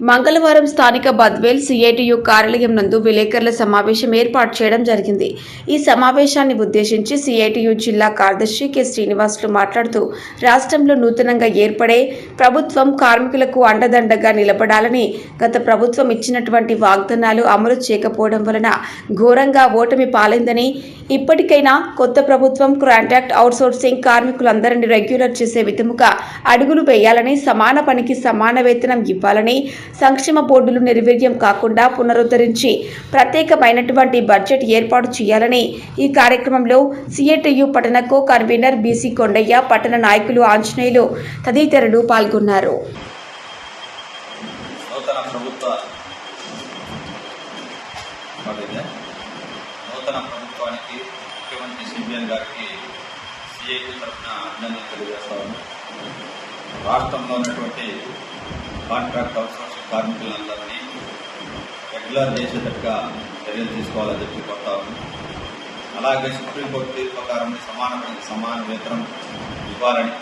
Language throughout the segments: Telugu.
మంగళవారం స్థానిక బద్వేల్ సిఐటియు కార్యాలయం నందు విలేకరుల సమావేశం ఏర్పాటు చేయడం జరిగింది. ఈ సమావేశాన్ని ఉద్దేశించి సిఐటియు జిల్లా కార్యదర్శి కె. శ్రీనివాసులు మాట్లాడుతూ రాష్ట్రంలో నూతనంగా ఏర్పడే ప్రభుత్వం కార్మికులకు అండదండగా నిలబడాలని గత ప్రభుత్వం ఇచ్చినటువంటి వాగ్దానాలు అమలు చేయకపోవడం వలన ఘోరంగా ఓటమి పాలైందని ఇప్పటికైనా కొత్త ప్రభుత్వం కాంట్రాక్ట్ అవుట్సోర్సింగ్ కార్మికులందరినీ రెగ్యులర్ చేసే విధముగా అడుగులు వేయాలని సమాన పనికి సమాన వేతనం ఇవ్వాలని సంక్షేమ బోర్డులు నిర్వీర్యం కాకుండా పునరుద్ధరించి ప్రత్యేకమైనటువంటి బడ్జెట్ ఏర్పాటు చేయాలని ఈ కార్యక్రమంలో సిఐటియు పట్టణ కో కన్వీనర్ బీసీ కొండయ్య పట్టణ నాయకులు ఆంజనేయులు తదితరులు పాల్గొన్నారు. నూతన ప్రభుత్వానికి ముఖ్యమంత్రి సిబిఎన్ గారికి సిఐటి తరఫున అభినందనలు తెలియజేస్తాము రాష్ట్రంలో ఉన్నటువంటి కాంట్రాక్ట్ అవసరం కార్మికులందరినీ రెగ్యులర్ చేసేటట్టుగా చర్యలు తీసుకోవాలని చెప్పి కొడతాము అలాగే సుప్రీంకోర్టు తీర్పు ప్రకారం సమాన సమాన వేతనం ఇవ్వాలని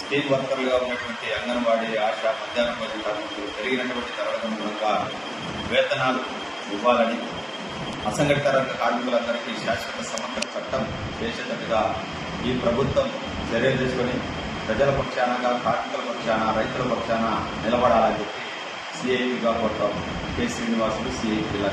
స్టీల్ వర్కర్లుగా ఉన్నటువంటి అంగన్వాడీ ఆశ మధ్యాహ్న భోజన కార్మికులు పెరిగినటువంటి ధరలకు అనుగుణంగా వేతనాలు ఇవ్వాలని అసంఘటిత రంగ కార్మికులందరికీ శాశ్వత సమగ్ర చట్టం చేసేటట్టుగా ఈ ప్రభుత్వం చర్యలు తీసుకొని ప్రజల పక్షానగా కార్మికుల పక్షాన రైతుల పక్షాన నిలబడాలని చెప్పి సిఐటిగా కోరుతాం కె శ్రీనివాసులు సిఐ జిల్లా